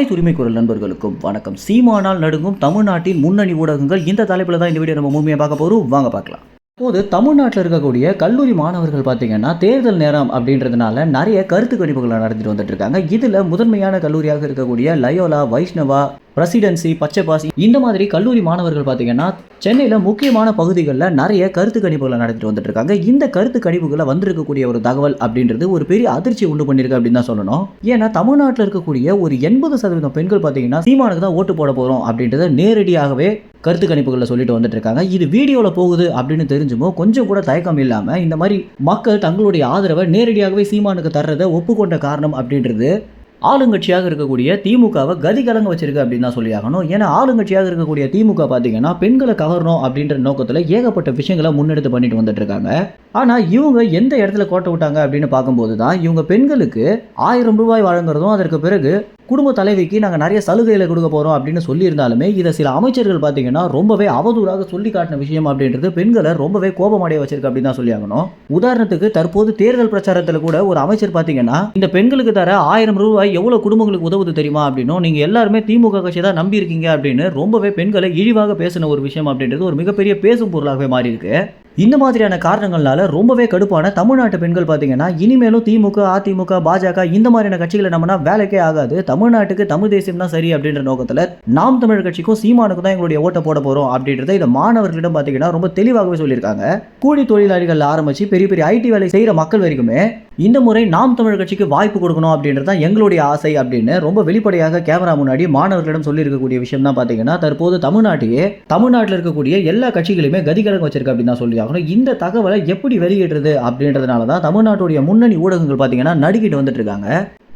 அனைத்து உரிமை குரல் நண்பர்களுக்கும் வணக்கம். சீமானால் நடுங்கும் தமிழ்நாட்டின் முன்னணி ஊடகங்கள் இந்த தலைப்பில் தான் இந்த வீடியோ நம்ம முழுமையாக பார்க்க போகிறோம் வாங்க பார்க்கலாம். இப்போது தமிழ்நாட்டில் இருக்கக்கூடிய கல்லூரி மாணவர்கள் பார்த்தீங்கன்னா தேர்தல் நேரம் அப்படின்றதுனால நிறைய கருத்து கணிப்புகளை நடத்திட்டு வந்துட்டு இருக்காங்க. இதில் முதன்மையான கல்லூரியாக இருக்கக்கூடிய லயோலா வைஷ்ணவா பிரசிடென்சி பச்சைப்பாசி இந்த மாதிரி கல்லூரி மாணவர்கள் பார்த்தீங்கன்னா சென்னையில் முக்கியமான பகுதிகளில் நிறைய கருத்து கணிப்புகளை நடத்திட்டு வந்துட்டு இருக்காங்க இந்த கருத்து கணிப்புகளை வந்திருக்கக்கூடிய ஒரு தகவல் அப்படின்றது ஒரு பெரிய அதிர்ச்சி உண்டு பண்ணியிருக்கு அப்படின்னு தான் சொல்லணும். ஏன்னா தமிழ்நாட்டில் இருக்கக்கூடிய ஒரு எண்பது சதவீதம் பெண்கள் பார்த்தீங்கன்னா சீமானுக்கு தான் ஓட்டு போட போகிறோம் அப்படின்றத நேரடியாகவே கருத்து கணிப்புகளில் சொல்லிட்டு வந்துட்டு இருக்காங்க இது வீடியோவில் போகுது அப்படின்னு தெரிஞ்சுமோ கொஞ்சம் கூட தயக்கம் இல்லாமல் இந்த மாதிரி மக்கள் தங்களுடைய ஆதரவை நேரடியாகவே சீமானுக்கு தர்றதை ஒப்புக்கொண்ட காரணம் அப்படின்றது ஆளுங்கட்சியாக இருக்கக்கூடிய திமுகவை கதி கலங்க வச்சிருக்கு அப்படின்னு தான் சொல்லி ஆகணும் ஏன்னா ஆளுங்கட்சியாக இருக்கக்கூடிய திமுக பார்த்தீங்கன்னா பெண்களை கவரணும் அப்படின்ற நோக்கத்தில் ஏகப்பட்ட விஷயங்களை முன்னெடுத்து பண்ணிட்டு வந்துட்டு இருக்காங்க ஆனால் இவங்க எந்த இடத்துல கோட்டை விட்டாங்க அப்படின்னு பார்க்கும்போது தான் இவங்க பெண்களுக்கு ஆயிரம் ரூபாய் வழங்குறதும் அதற்கு பிறகு குடும்ப தலைவிக்கு நாங்கள் நிறைய சலுகைகளை கொடுக்க போகிறோம் அப்படின்னு சொல்லியிருந்தாலுமே இதை சில அமைச்சர்கள் பார்த்தீங்கன்னா ரொம்பவே அவதூறாக சொல்லி காட்டின விஷயம் அப்படின்றது பெண்களை ரொம்பவே கோபமடைய வச்சிருக்கு அப்படின்னு தான் சொல்லி ஆகணும். உதாரணத்துக்கு தற்போது தேர்தல் பிரச்சாரத்தில் கூட ஒரு அமைச்சர் பார்த்தீங்கன்னா இந்த பெண்களுக்கு தர ஆயிரம் ரூபாய் எவ்வளோ குடும்பங்களுக்கு உதவுது தெரியுமா அப்படின்னும் நீங்கள் எல்லாருமே திமுக கட்சி தான் நம்பி இருக்கீங்க அப்படின்னு ரொம்பவே பெண்களை இழிவாக பேசின ஒரு விஷயம் அப்படின்றது ஒரு மிகப்பெரிய பேசும் பொருளாகவே மாறி இருக்கு இந்த மாதிரியான காரணங்களால ரொம்பவே கடுப்பான தமிழ்நாட்டு பெண்கள் பார்த்தீங்கன்னா இனிமேலும் திமுக அதிமுக பாஜக இந்த மாதிரியான கட்சிகளை நம்மனா வேலைக்கே ஆகாது. தமிழ்நாட்டுக்கு தமிழ் தேசியம் தான் சரி அப்படின்ற நோக்கத்தில் நாம் தமிழ் கட்சிக்கும் சீமானுக்கும் தான் எங்களுடைய ஓட்டை போட போகிறோம் அப்படின்றத இதை மாணவர்களிடம் பார்த்தீங்கன்னா ரொம்ப தெளிவாகவே சொல்லியிருக்காங்க. கூலி தொழிலாளிகள் ஆரம்பிச்சு பெரிய பெரிய ஐடி வேலை செய்கிற மக்கள் வரைக்குமே இந்த முறை நாம் தமிழ் கட்சிக்கு வாய்ப்பு கொடுக்கணும் அப்படின்றது தான் எங்களுடைய ஆசை அப்படின்னு ரொம்ப வெளிப்படையாக கேமரா முன்னாடி மாணவர்களிடம் சொல்லியிருக்கக்கூடிய விஷயம் தான் பார்த்தீங்கன்னா தற்போது தமிழ்நாட்டையே தமிழ்நாட்டில் இருக்கக்கூடிய எல்லா கட்சிகளையுமே கதிகலங்க வச்சிருக்கு அப்படின்னு தான் சொல்லி ஆகணும் இந்த தகவலை எப்படி வெளியிடுறது அப்படின்றதுனால தான் தமிழ்நாட்டுடைய முன்னணி ஊடகங்கள் பார்த்தீங்கன்னா நடுக்கிட்டு வந்துட்டு இருக்காங்க.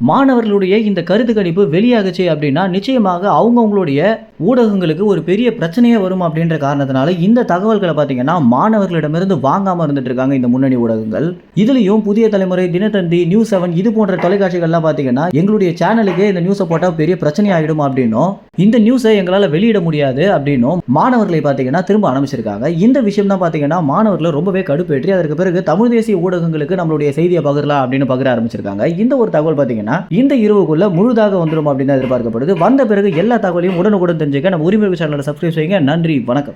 மாணவர்களுடைய இந்த கருத்து கணிப்பு வெளியாகுச்சு அப்படின்னா நிச்சயமாக அவங்கவுங்களுடைய ஊடகங்களுக்கு ஒரு பெரிய பிரச்சனையே வரும் அப்படின்ற காரணத்தினால இந்த தகவல்களை பார்த்தீங்கன்னா மாணவர்களிடமிருந்து வாங்காமல் இருந்துட்டு இருக்காங்க இந்த முன்னணி ஊடகங்கள். இதுலேயும் புதிய தலைமுறை தினத்தந்தி நியூஸ் செவன் இது போன்ற தொலைக்காட்சிகள்லாம் பார்த்தீங்கன்னா எங்களுடைய சேனலுக்கே இந்த நியூஸை போட்டால் பெரிய பிரச்சனை ஆகிடும் அப்படின்னும். இந்த நியூஸை எங்களால் வெளியிட முடியாது அப்படின்னும் மாணவர்களை பார்த்தீங்கன்னா திரும்ப அனுப்பிச்சிருக்காங்க இந்த விஷயம் தான் பார்த்தீங்கன்னா மாணவர்களை ரொம்பவே கடுப்பேற்றி அதற்கு பிறகு தமிழ் தேசிய ஊடகங்களுக்கு நம்மளுடைய செய்தியை பகிரலாம் அப்படின்னு பகிர ஆரம்பிச்சிருக்காங்க. இந்த ஒரு தகவல் பார்த்தீங்கன்னா இந்த இரவுக்குள்ள முழுதாக வந்துடும் அப்படின்னு எதிர்பார்க்கப்படுது. வந்த பிறகு எல்லா தகவலையும் உடனுக்குடன் தெரிஞ்சுக்க நம்ம உரிமை சேனலை சப்ஸ்கிரைப் செய்யுங்க. நன்றி வணக்கம்.